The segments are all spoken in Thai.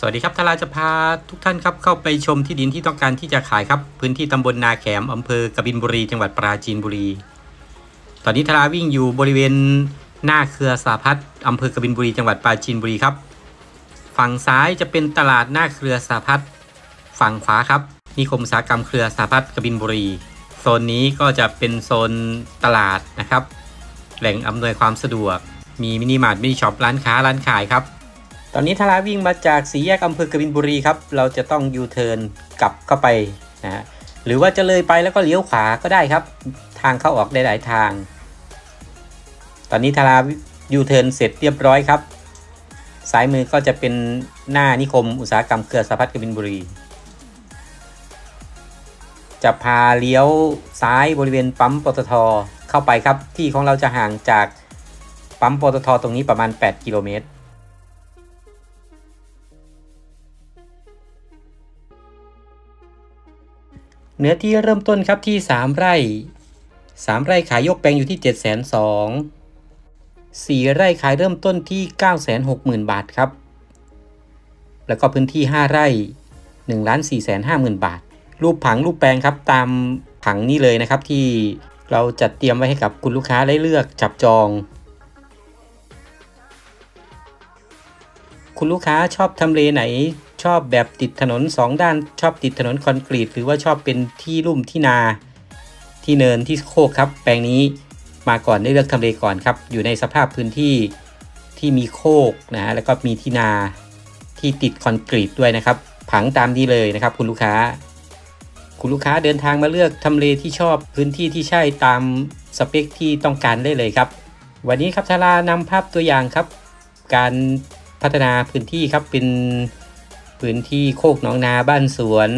สวัสดีครับทาราจะพาทุกท่านครับเข้าไปชมที่ดินที่ต้องการที่จะขายครับ พื้นที่ตำบลนาแขมอำเภอกบินบุรี จังหวัดปราจีนบุรี ตอนนี้ทาราวิ่งอยู่บริเวณหน้าเครือสาพัฒอำเภอกบินบุรี จังหวัดปราจีนบุรีครับ ฝั่งซ้ายจะเป็นตลาดหน้าเครือสาพัฒฝั่งขวาครับนิคมอุตสาหกรรมเครือสาพัฒกบินบุรี โซนนี้ก็จะเป็นโซนตลาดนะครับ แหล่งอำนวยความสะดวก มีมินิมาร์ทมินิช็อปร้านค้าร้านขายครับ อนนี้ทาราวิ่งมาจากสีแยกอำเภอกบินบุรีครับ เราจะต้องยูเทิร์นกลับเข้าไปนะฮะหรือว่าจะเลยไปแล้วก็เลี้ยวขวาก็ได้ครับ ทางเข้าออกได้หลายทาง ตอนนี้ทารายูเทิร์นเสร็จเรียบร้อยครับซ้ายมือก็จะเป็นหน้านิคมอุตสาหกรรมเครือสาพัฒน์กบินบุรี จะพาเลี้ยวซ้ายบริเวณปั๊มปตทเข้าไปครับ ที่ของเราจะห่างจากปั๊มปตทตรงนี้ประมาณ 8 กิโลเมตร เนื้อที่เริ่มต้นครับที่ 3 ไร่ 3 ไร่ขายยกแปลงอยู่ที่ 7 2 0 0 4 ไร่ขายเริ่มต้นที่ 960,000 บาทครับ แล้วก็พื้นที่ 5 ไร่1ล้าน4 5 0 0 0 บาท รูปผังรูปแปลงครับตามผังนี้เลยนะครับที่เราจัดเตรียมไว้ให้กับคุณลูกค้าได้เลือกจับจอง คุณลูกค้าชอบทำเลไหน ชอบแบบติดถนน 2 ด้านชอบติดถนนคอนกรีต หรือว่าชอบเป็นที่ลุ่มที่นาที่เนินที่โคกครับ แปลงนี้มาก่อนได้เลือกทำเลก่อนครับ อยู่ในสภาพพื้นที่ที่มีโคกนะฮะแล้วก็มีที่นาที่ติดคอนกรีตด้วยนะครับ ผังตามนี้เลยนะครับ คุณลูกค้า คุณลูกค้าเดินทางมาเลือกทำเลที่ชอบพื้นที่ที่ใช่ตามสเปคที่ต้องการได้เลยครับ วันนี้ครับทารานำภาพตัวอย่างครับ การพัฒนาพื้นที่ครับเป็น พื้นที่โคกหนองนาบ้านสวน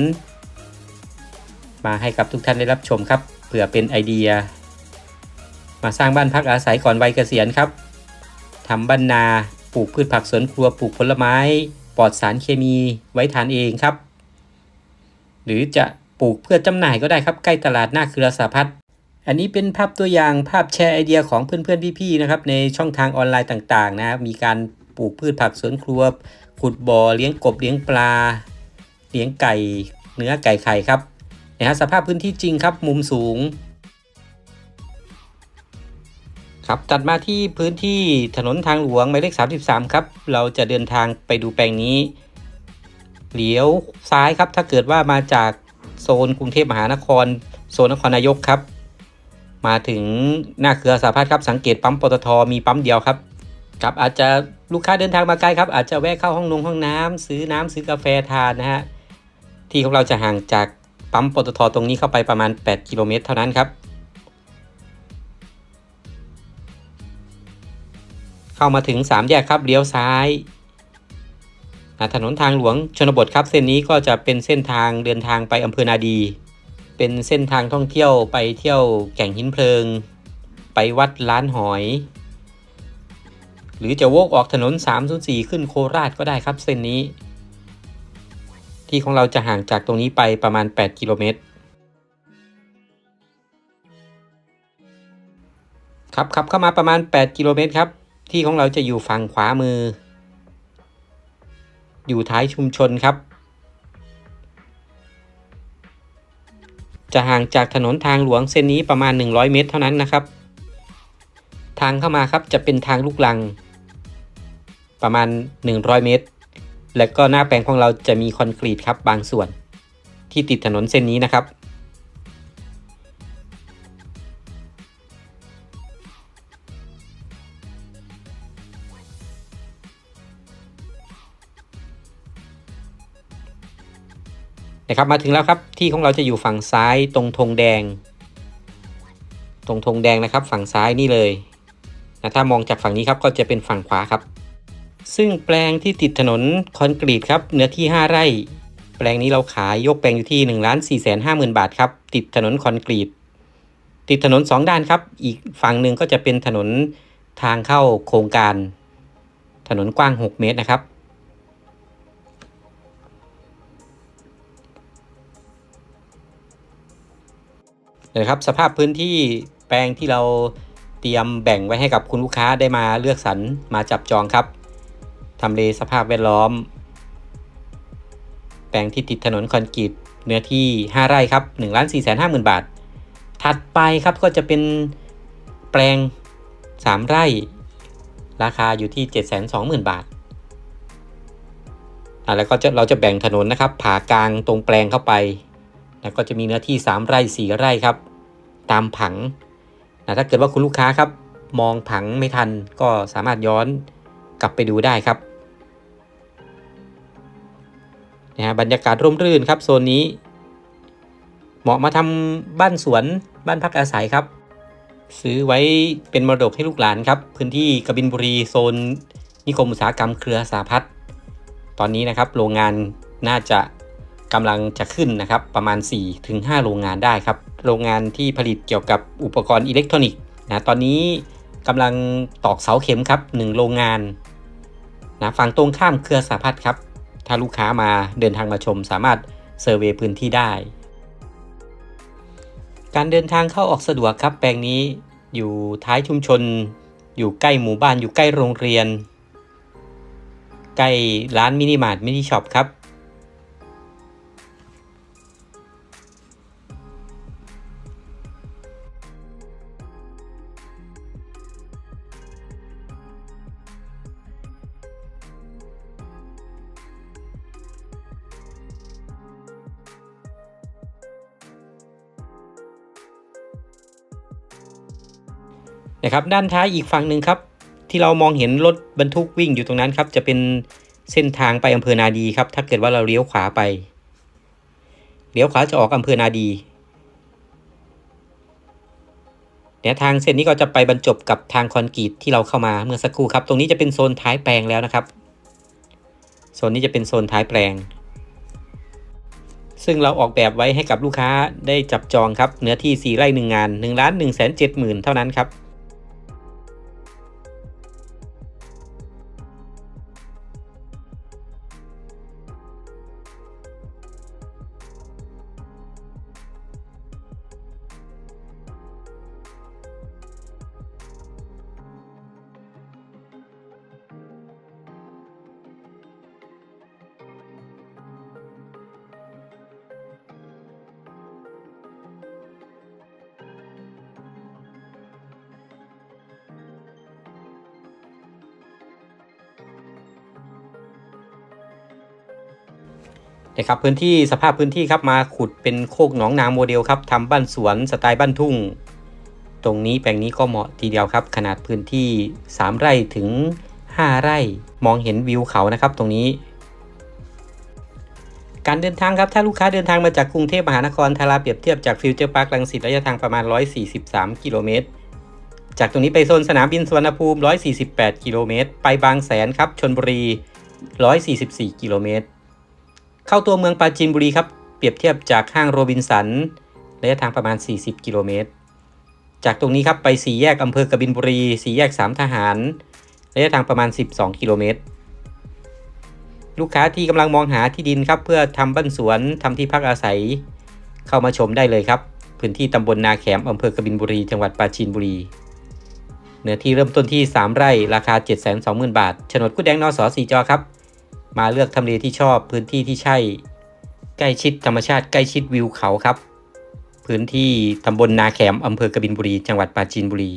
มาให้กับทุกท่านได้รับชมครับเผื่อเป็นไอเดีย มาสร้างบ้านพักอาศัยก่อนวัยเกษียณครับทำบ้านนาปลูกพืชผักสวนครัวปลูกผลไม้ ปลอดสารเคมีไว้ทานเองครับ หรือจะปลูกเพื่อจำหน่ายก็ได้ครับใกล้ตลาดหน้าเครือสาพัฒน์อันนี้เป็นภาพตัวอย่างภาพแชร์ไอเดียของเพื่อนๆพี่ๆนะครับในช่องทางออนไลน์ต่างๆนะครับมีการปลูกพืชผักสวนครัว ขุดบ่อเลี้ยงกบเลี้ยงปลา เลี้ยงไก่เนื้อไก่ไข่ครับนะฮะสภาพพื้นที่จริงครับมุมสูง ครับตัดมาที่พื้นที่ถนนทางหลวงหมายเลข 33 ครับ เราจะเดินทางไปดูแปลงนี้เลี้ยวซ้ายครับ ถ้าเกิดว่ามาจากโซนกรุงเทพมหานคร โซนนครนายกครับ มาถึงหน้าเครือสาพัฒครับสังเกตปั๊มปตทมีปั๊มเดียวครับ ครับอาจจะ ลูกค้าเดินทางมาไกลครับ อาจจะแวะเข้าห้องนงห้องน้ำซื้อน้ำซื้อกาแฟทานนะฮะที่ของเราจะห่างจากปั๊มปตทตรงนี้เข้าไปประมาณ 8 กิโลเมตรเท่านั้นครับ เข้ามาถึง 3 แยกครับเลี้ยวซ้ายถนนทางหลวงชนบทครับ เส้นนี้ก็จะเป็นเส้นทางเดินทางไปอำเภอนาดี เป็นเส้นทางท่องเที่ยวไปเที่ยวแก่งหินเพลิง ไปวัดล้านหอย หรือจะโวกออกถนน 304 ขึ้นโคราชก็ได้ครับเส้นนี้ ที่ของเราจะห่างจากตรงนี้ไปประมาณ 8 กิโลเมตร ครับขับเข้ามาประมาณ 8 กิโลเมตรครับ ที่ของเราจะอยู่ฝั่งขวามือ อยู่ท้ายชุมชนครับ จะห่างจากถนนทางหลวงเส้นนี้ประมาณ 100 เมตรเท่านั้นนะครับทางเข้ามาครับจะเป็นทางลูกลัง ประมาณ 100 เมตร และก็หน้าแปลงของเราจะมีคอนกรีตครับบางส่วน ที่ติดถนนเส้นนี้นะครับ นะครับมาถึงแล้วครับที่ของเราจะอยู่ฝั่งซ้ายตรงธงแดง ตรงธงแดงนะครับ ฝั่งซ้ายนี่เลยนะถ้ามองจากฝั่งนี้ครับก็จะเป็นฝั่งขวาครับ ซึ่งแปลงที่ติดถนนคอนกรีตครับเนื้อที่ 5 ไร่ แปลงนี้เราขายยกแปลงอยู่ที่1ล้าน4 5 0 0 0 0บาทครับติดถนนคอนกรีต ติดถนน 2 ด้านครับ อีกฝั่งหนึ่งก็จะเป็นถนนทางเข้าโครงการ ถนนกว้าง 6 เมตรนะครับ นะครับสภาพพื้นที่แปลงที่เราเตรียมแบ่งไว้ให้กับคุณลูกค้าได้มาเลือกสรรมาจับจองครับ ทำเลสภาพแวดล้อม แปลงที่ติดถนนคอนกรีตเนื้อที่ 5 ไร่ครับ1 4 5 0 0 0 0 บาท ถัดไปครับก็จะเป็นแปลง 3 ไร่ ราคาอยู่ที่ 720,000 บาทอะแล้วก็จะเราจะแบ่งถนนนะครับผ่ากลางตรงแปลงเข้าไป แล้วก็จะมีเนื้อที่ 3 ไร่ 4 ไร่ครับ ตามผังนะถ้าเกิดว่าคุณลูกค้าครับ มองผังไม่ทันก็สามารถย้อนกลับไปดูได้ครับ นะฮะบรรยากาศร่มรื่นครับโซนนี้ เหมาะมาทำบ้านสวนบ้านพักอาศัยครับ ซื้อไว้เป็นมรดกให้ลูกหลานครับ พื้นที่กบินบุรีโซน นิคมอุตสาหกรรมเครือสาพัฒน์ตอนนี้นะครับโรงงานน่าจะกำลังจะขึ้นนะครับประมาณ 4-5 โรงงานได้ครับ โรงงานที่ผลิตเกี่ยวกับอุปกรณ์อิเล็กทรอนิกส์นะตอนนี้กำลังตอกเสาเข็มครับ 1 โรงงานนะฝั่งตรงข้ามเครือสาพัฒน์ครับ ถ้าลูกค้ามาเดินทางมาชมสามารถเซอร์เวยพื้นที่ได้ การเดินทางเข้าออกสะดวกครับ แปลงนี้อยู่ท้ายชุมชน อยู่ใกล้หมู่บ้านอยู่ใกล้โรงเรียน ใกล้ร้านมินิมาร์ทมินิช็อปครับ นะครับด้านท้ายอีกฝั่งหนึ่งครับ ที่เรามองเห็นรถบรรทุกวิ่งอยู่ตรงนั้นครับ จะเป็นเส้นทางไปอำเภอนาดีครับ ถ้าเกิดว่าเราเลี้ยวขวาไปเลี้ยวขวาจะออกอำเภอนาดีเนี่ยทางเส้นนี้ก็จะไปบรรจบกับทางคอนกรีตที่เราเข้ามาเมื่อสักครู่ครับ ตรงนี้จะเป็นโซนท้ายแปลงแล้วนะครับ โซนนี้จะเป็นโซนท้ายแปลง ซึ่งเราออกแบบไว้ให้กับลูกค้าได้จับจองครับเนื้อที่ 4 ไร่1งาน1ล้าน1 7 0 0 0 0 เท่านั้นครับ นะครับพื้นที่สภาพพื้นที่ครับมาขุดเป็นโคกหนองนาโมเดลครับทำบ้านสวนสไตล์บ้านทุ่ง ตรงนี้แปลงนี้ก็เหมาะทีเดียวครับ ขนาดพื้นที่ 3 ไร่ถึง 5 ไร่มองเห็นวิวเขานะครับตรงนี้ การเดินทางครับถ้าลูกค้าเดินทางมาจากกรุงเทพมหานครทาราเปรียบเทียบจากฟิวเจอร์พาร์คลังสิตระยะทางประมาณ 143 กิโลเมตรจากตรงนี้ไปโซนสนามบินสุวรรณภูมิ 148 กิโลเมตร ไปบางแสนครับชนบุรี 144 กิโลเมตร เข้าตัวเมืองปราจีนบุรีครับ เปรียบเทียบจากห้างโรบินสันระยะทางประมาณ 40 กิโลเมตร จากตรงนี้ครับไปสี่แยกอำเภอกบินบุรีสี่แยกสามทหารระยะทางประมาณ 12 กิโลเมตร ลูกค้าที่กำลังมองหาที่ดินครับ เพื่อทำบ้านสวนทำที่พักอาศัย เข้ามาชมได้เลยครับ พื้นที่ตำบลนาแขมอำเภอกบินบุรี จังหวัดปราจีนบุรี เนื้อที่เริ่มต้นที่ 3 ไร่ราคา 720,000 บาทโฉนดกุดแดงนอสอสีจอครับ มาเลือกทำเลที่ชอบพื้นที่ที่ใช่ใกล้ชิดธรรมชาติใกล้ชิดวิวเขาครับ พื้นที่ตำบลนาแขมอำเภอกบินบุรี จังหวัดปราจีนบุรี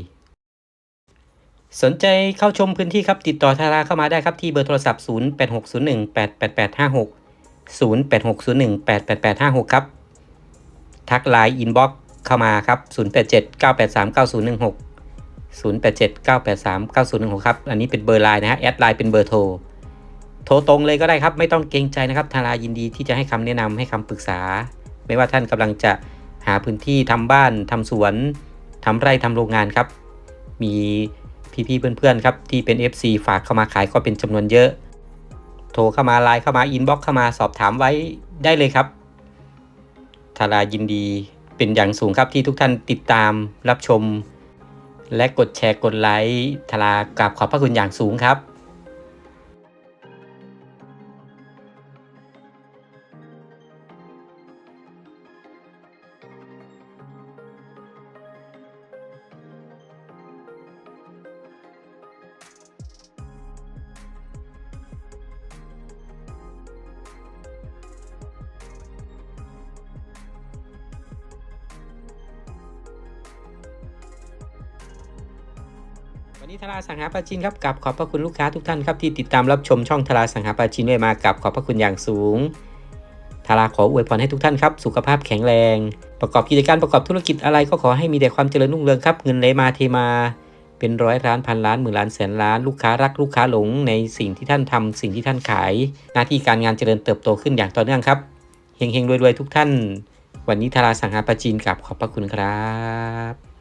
สนใจเข้าชมพื้นที่ครับ ติดต่อทาราเข้ามาได้ครับที่เบอร์โทรศัพท์ 0860188856 0860188856 ครับ ทักไลน์อินบ็อกเข้ามาครับ 0879839016 0879839016ครับ อันนี้เป็นเบอร์ไลน์นะฮะแอดไลน์เป็นเบอร์โทร โทรตรงเลยก็ได้ครับไม่ต้องเกรงใจนะครับทารายินดีที่จะให้คำแนะนำให้คำปรึกษา ไม่ว่าท่านกำลังจะหาพื้นที่ทำบ้านทำสวนทำไร่ทำโรงงานครับ มีพี่ๆเพื่อนๆครับที่เป็น FC ฝากเข้ามาขายก็เป็นจำนวนเยอะ โทรเข้ามาไลน์เข้ามาอินบ็อกเข้ามาสอบถามไว้ได้เลยครับทารายินดีเป็นอย่างสูงครับที่ทุกท่านติดตามรับชม และกดแชร์กดไลค์ทารากราบขอบพระคุณอย่างสูงครับ นนี้ทาราสังหาปาจินครับกับขอบพระคุณลูกค้าทุกท่านครับที่ติดตามรับชมช่องทาราสังหาปาจินด้วยมากับขอบพระคุณอย่างสูงทาราขออวยพรให้ทุกท่านครับสุขภาพแข็งแรง ประกอบกิจการประกอบธุรกิจอะไรก็ขอให้มีแต่ความเจริญรุ่งเรืองครับเงินไหลมาเทมา เป็นร้อยล้านพันล้านหมื่นล้านแสนล้านลูกค้ารักลูกค้าหลงในสิ่งที่ท่านทำสิ่งที่ท่านขาย หน้าที่การงานเจริญเติบโตขึ้นอย่างต่อเนื่องครับเฮงๆรวยๆทุกท่าน วันนี้ทาราสังหาปาจินกับขอบพระคุณครับ